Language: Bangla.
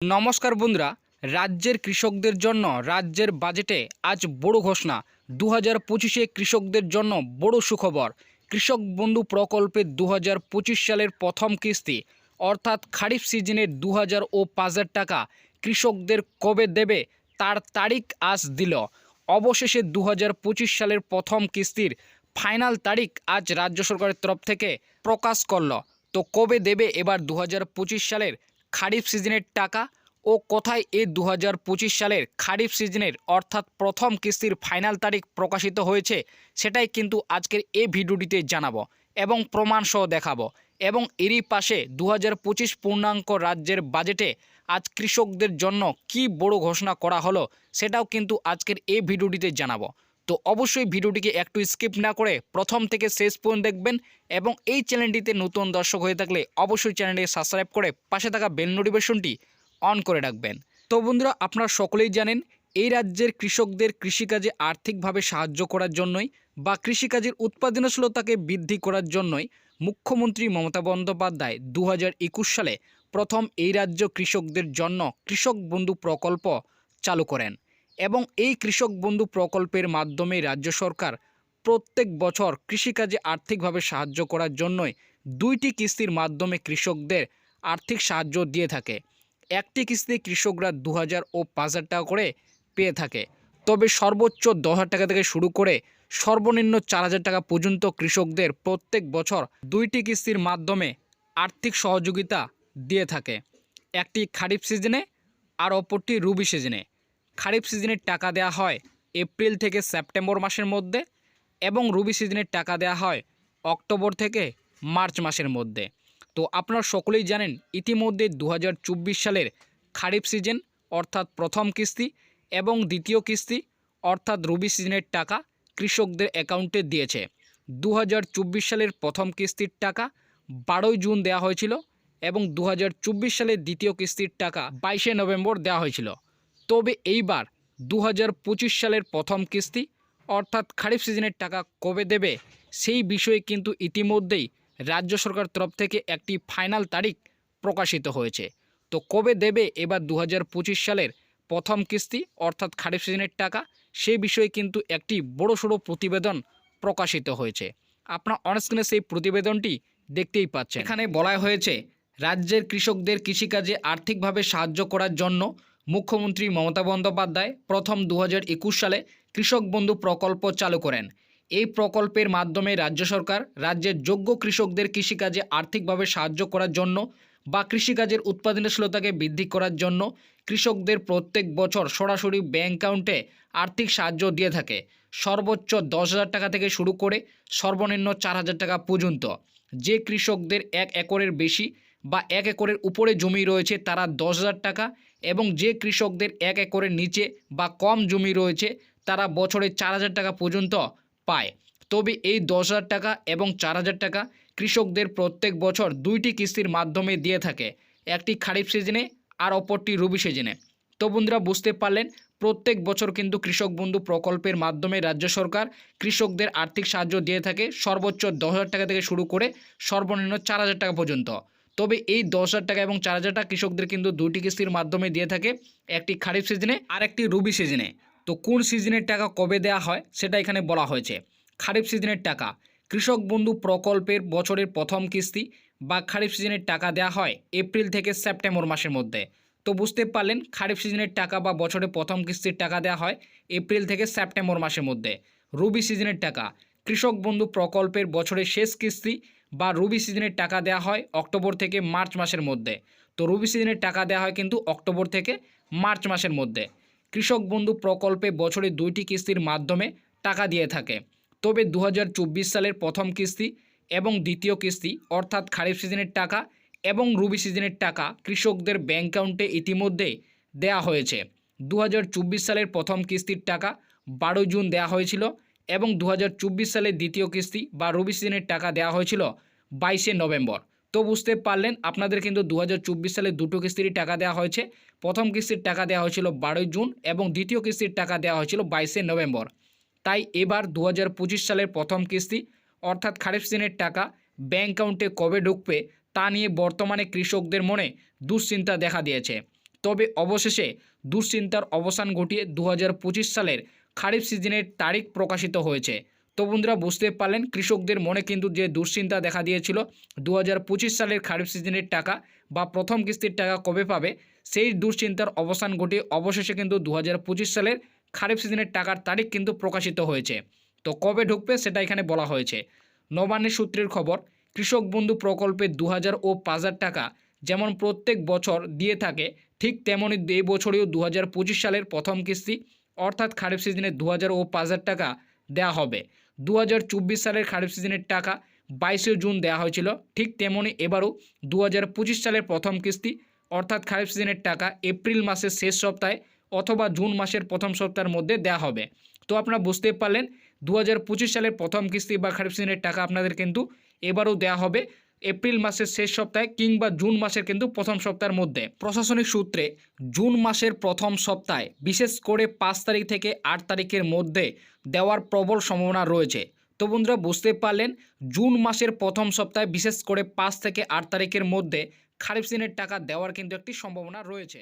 নমস্কার বন্ধুরা, রাজ্যের কৃষকদের জন্য রাজ্যের বাজেটে আজ বড় ঘোষণা। দু হাজার পঁচিশে কৃষকদের জন্য বড় সুখবর। কৃষক বন্ধু প্রকল্পে দু হাজার পঁচিশ সালের প্রথম কিস্তি, অর্থাৎ খারিফ সিজনের দু হাজার ও পাঁচ হাজার টাকা কৃষকদের কবে দেবে তার তারিখ আজ দিল। অবশেষে দু হাজার পঁচিশ সালের প্রথম কিস্তির ফাইনাল তারিখ আজ রাজ্য সরকারের তরফ থেকে প্রকাশ করল। তো কবে দেবে এবার দু হাজার পঁচিশ সালের খারিফ সিজনের টাকা ও কোথায় এই দু হাজার সালের খারিফ সিজনের অর্থাৎ প্রথম কিস্তির ফাইনাল তারিখ প্রকাশিত হয়েছে সেটাই কিন্তু আজকের এই ভিডিওটিতে জানাব এবং প্রমাণ সহ দেখাবো। এবং এরই পাশে দু হাজার পঁচিশ পূর্ণাঙ্ক রাজ্যের বাজেটে আজ কৃষকদের জন্য কি বড় ঘোষণা করা হলো সেটাও কিন্তু আজকের এই ভিডিওটিতে জানাব। তো অবশ্যই ভিডিওটিকে একটু স্কিপ না করে প্রথম থেকে শেষ পর্যন্ত দেখবেন এবং এই চ্যানেলটিতে নতুন দর্শক হয়ে থাকলে অবশ্যই চ্যানেলটিকে সাবস্ক্রাইব করে পাশে থাকা বেল নোটিফিকেশনটি অন করে রাখবেন। তো বন্ধুরা, আপনারা সকলেই জানেন এই রাজ্যের কৃষকদের কৃষিকাজে আর্থিকভাবে সাহায্য করার জন্যই বা কৃষিকাজের উৎপাদনশীলতাকে বৃদ্ধি করার জন্যই মুখ্যমন্ত্রী মমতা বন্দ্যোপাধ্যায় দু হাজার একুশ সালে প্রথম এই রাজ্য কৃষকদের জন্য কৃষক বন্ধু প্রকল্প চালু করেন। এবং এই কৃষক বন্ধু প্রকল্পের মাধ্যমে রাজ্য সরকার প্রত্যেক বছর কৃষিকাজে আর্থিকভাবে সাহায্য করার জন্যই দুইটি কিস্তির মাধ্যমে কৃষকদের আর্থিক সাহায্য দিয়ে থাকে। একটি কিস্তি কৃষকরা দু হাজার ও পাঁচ হাজার টাকা করে পেয়ে থাকে। তবে সর্বোচ্চ দশ টাকা থেকে শুরু করে সর্বনিম্ন চার হাজার টাকা পর্যন্ত কৃষকদের প্রত্যেক বছর দুইটি কিস্তির মাধ্যমে আর্থিক সহযোগিতা দিয়ে থাকে। একটি খারিফ সিজনে আর অপরটি রুবি সিজনে। খারিফ সিজনের টাকা দেওয়া হয় এপ্রিল থেকে সেপ্টেম্বর মাসের মধ্যে এবং রবি সিজনের টাকা দেওয়া হয় অক্টোবর থেকে মার্চ মাসের মধ্যে। তো আপনারা সকলেই জানেন ইতিমধ্যে দু হাজার চব্বিশ সালের খারিফ সিজন অর্থাৎ প্রথম কিস্তি এবং দ্বিতীয় কিস্তি অর্থাৎ রবি সিজনের টাকা কৃষকদের অ্যাকাউন্টে দিয়েছে। দু হাজার চব্বিশ সালের প্রথম কিস্তির টাকা বারোই জুন দেওয়া হয়েছিল এবং দু হাজার চব্বিশ সালের দ্বিতীয় কিস্তির টাকা বাইশে নভেম্বর দেওয়া হয়েছিল। তবে এইবার দু হাজার পঁচিশ সালের প্রথম কিস্তি, অর্থাৎ খারিফ সিজনের টাকা কবে দেবে, সেই বিষয়ে কিন্তু ইতিমধ্যেই রাজ্য সরকার তরফ থেকে একটি ফাইনাল তারিখ প্রকাশিত হয়েছে। তো কবে দেবে এবার দু হাজার পঁচিশ সালের প্রথম কিস্তি, অর্থাৎ খারিফ সিজনের টাকা সেই বিষয়ে কিন্তু একটি বড়সড় প্রতিবেদন প্রকাশিত হয়েছে। আপনার অনস্ক্রিনে সেই প্রতিবেদনটি দেখতেই পাচ্ছেন। এখানে বলা হয়েছে, রাজ্যের কৃষকদের কৃষিকাজে আর্থিকভাবে সাহায্য করার জন্য মুখ্যমন্ত্রী মমতা বন্দ্যোপাধ্যায় প্রথম দু হাজার একুশ সালে কৃষক বন্ধু প্রকল্প চালু করেন। এই প্রকল্পের মাধ্যমে রাজ্য সরকার রাজ্যের যোগ্য কৃষকদের কৃষিকাজে আর্থিকভাবে সাহায্য করার জন্য বা কৃষিকাজের উৎপাদনশীলতাকে বৃদ্ধি করার জন্য কৃষকদের প্রত্যেক বছর সরাসরি ব্যাংক অ্যাকাউন্টে আর্থিক সাহায্য দিয়ে থাকে। সর্বোচ্চ দশ হাজার টাকা থেকে শুরু করে সর্বনিম্ন চার হাজার টাকা পর্যন্ত। যে কৃষকদের এক একরের বেশি বা এক একরের উপরে জমি রয়েছে তারা দশ হাজার টাকা এবং যে কৃষকদের এক একরের নিচে বা কম জমি রয়েছে, তারা বছরে চার হাজার টাকা পর্যন্ত পায়। তবে এই দশ হাজার টাকা এবং চার হাজার টাকা কৃষকদের প্রত্যেক বছর দুইটি কিস্তির মাধ্যমে দিয়ে থাকে। একটি খারিফ সিজনে আর অপরটি রবি সিজনে। তো বন্ধুরা, বুঝতে পারলেন, প্রত্যেক বছর কিন্তু কৃষক বন্ধু প্রকল্পের মাধ্যমে রাজ্য সরকার কৃষকদের আর্থিক সাহায্য দিয়ে থাকে। সর্বোচ্চ দশ টাকা থেকে শুরু করে সর্বনিম্ন চার হাজার টাকা পর্যন্ত। তবে এই দশ হাজার টাকা এবং চার হাজার টাকা কৃষকদের কিন্তু দুটি কিস্তির মাধ্যমে দিয়ে থাকে, একটি খারিফ সিজনে আর একটি রবি সিজনে। তো কোন সিজনের টাকা কবে দেওয়া হয় সেটা এখানে বলা হয়েছে। খারিফ সিজনের টাকা, কৃষক বন্ধু প্রকল্পের বছরের প্রথম কিস্তি বা খারিফ সিজনের টাকা দেওয়া হয় এপ্রিল থেকে সেপ্টেম্বর মাসের মধ্যে। তো বুঝতে পারলেন, খারিফ সিজনের টাকা বা বছরের প্রথম কিস্তির টাকা দেওয়া হয় এপ্রিল থেকে সেপ্টেম্বর মাসের মধ্যে। রবি সিজনের টাকা, কৃষক বন্ধু প্রকল্পের বছরের শেষ কিস্তি বা রবি সিজনের টাকা দেওয়া হয় অক্টোবর থেকে মার্চ মাসের মধ্যে। তো রবি সিজনের টাকা দেওয়া হয় কিন্তু অক্টোবর থেকে মার্চ মাসের মধ্যে। কৃষক বন্ধু প্রকল্পে বছরে দুইটি কিস্তির মাধ্যমে টাকা দিয়ে থাকে। তবে দু হাজার চব্বিশ সালের প্রথম কিস্তি এবং দ্বিতীয় কিস্তি অর্থাৎ খারিফ সিজনের টাকা এবং রবি সিজনের টাকা কৃষকদের ব্যাংক অ্যাকাউন্টে ইতিমধ্যে দেয়া হয়েছে। দু হাজার চব্বিশ সালের প্রথম কিস্তির টাকা বারো জুন দেওয়া হয়েছিল। এবং দু সালের দ্বিতীয় কিস্তি বা রবি সিজনের টাকা দেওয়া হয়েছিল বাইশে নভেম্বর। তো বুঝতে পারলেন, আপনাদের কিন্তু দু হাজার চব্বিশ সালে দুটো কিস্তিরই টাকা দেওয়া হয়েছে। প্রথম কিস্তির টাকা দেওয়া হয়েছিল বারোই জুন এবং দ্বিতীয় কিস্তির টাকা দেওয়া হয়েছিল বাইশে নভেম্বর। তাই এবার দু হাজার পঁচিশ সালের প্রথম কিস্তি, অর্থাৎ খারিফ সিজনের টাকা ব্যাঙ্ক অ্যাকাউন্টে কবে ঢুকবে তা নিয়ে বর্তমানে কৃষকদের মনে দুশ্চিন্তা দেখা দিয়েছে। তবে অবশেষে দুশ্চিন্তার অবসান ঘটিয়ে দু হাজার পঁচিশ সালের খারিফ সিজনের তারিখ প্রকাশিত হয়েছে। তো বন্ধুরা, বুঝতে পারলেন, কৃষকদের মনে কিন্তু যে দুশ্চিন্তা দেখা দিয়েছিল দু হাজার পঁচিশ সালের খারিফ সিজনের টাকা বা প্রথম কিস্তির টাকা কবে পাবে, সেই দুশ্চিন্তার অবসান ঘটিয়ে অবশেষে কিন্তু দু হাজার পঁচিশ সালের খারিফ সিজনের টাকার তারিখ কিন্তু প্রকাশিত হয়েছে। তো কবে ঢুকবে সেটা এখানে বলা হয়েছে। নবান্নের সূত্রের খবর, কৃষক বন্ধু প্রকল্পে দু হাজার ও পাঁচ হাজার টাকা যেমন প্রত্যেক বছর দিয়ে থাকে, ঠিক তেমনই এই বছরেও দু হাজার পঁচিশ সালের প্রথম কিস্তি অর্থাৎ খারিফ সিজনে দু হাজার ও পাঁচ হাজার টাকা দেওয়া হবে। দু হাজার চব্বিশ সালের খারিফ সিজনের টাকা বাইশে জুন দেওয়া হয়েছিল। ঠিক তেমনই এবারও দু হাজার পঁচিশ সালের প্রথম কিস্তি, অর্থাৎ খারিফ সিজনের টাকা এপ্রিল মাসের শেষ সপ্তাহে অথবা জুন মাসের প্রথম সপ্তাহের মধ্যে দেওয়া হবে। তো আপনারা বুঝতে পারলেন দু হাজার পঁচিশ সালের প্রথম কিস্তি বা খারিফ সিজনের টাকা আপনাদের কিন্তু এবারও দেওয়া হবে। এপ্রিল মাসের শেষ সপ্তাহে কিংবা জুন মাসের কিন্তু প্রথম সপ্তাহের মধ্যে। প্রশাসনিক সূত্রে জুন মাসের প্রথম সপ্তাহে বিশেষ করে পাঁচ তারিখ থেকে আট তারিখের মধ্যে দেওয়ার প্রবল সম্ভাবনা রয়েছে। তো বন্ধুরা, বুঝতে পারলেন, জুন মাসের প্রথম সপ্তাহে বিশেষ করে পাঁচ থেকে আট তারিখের মধ্যে খারিফ সিনের টাকা দেওয়ার কিন্তু একটি সম্ভাবনা রয়েছে।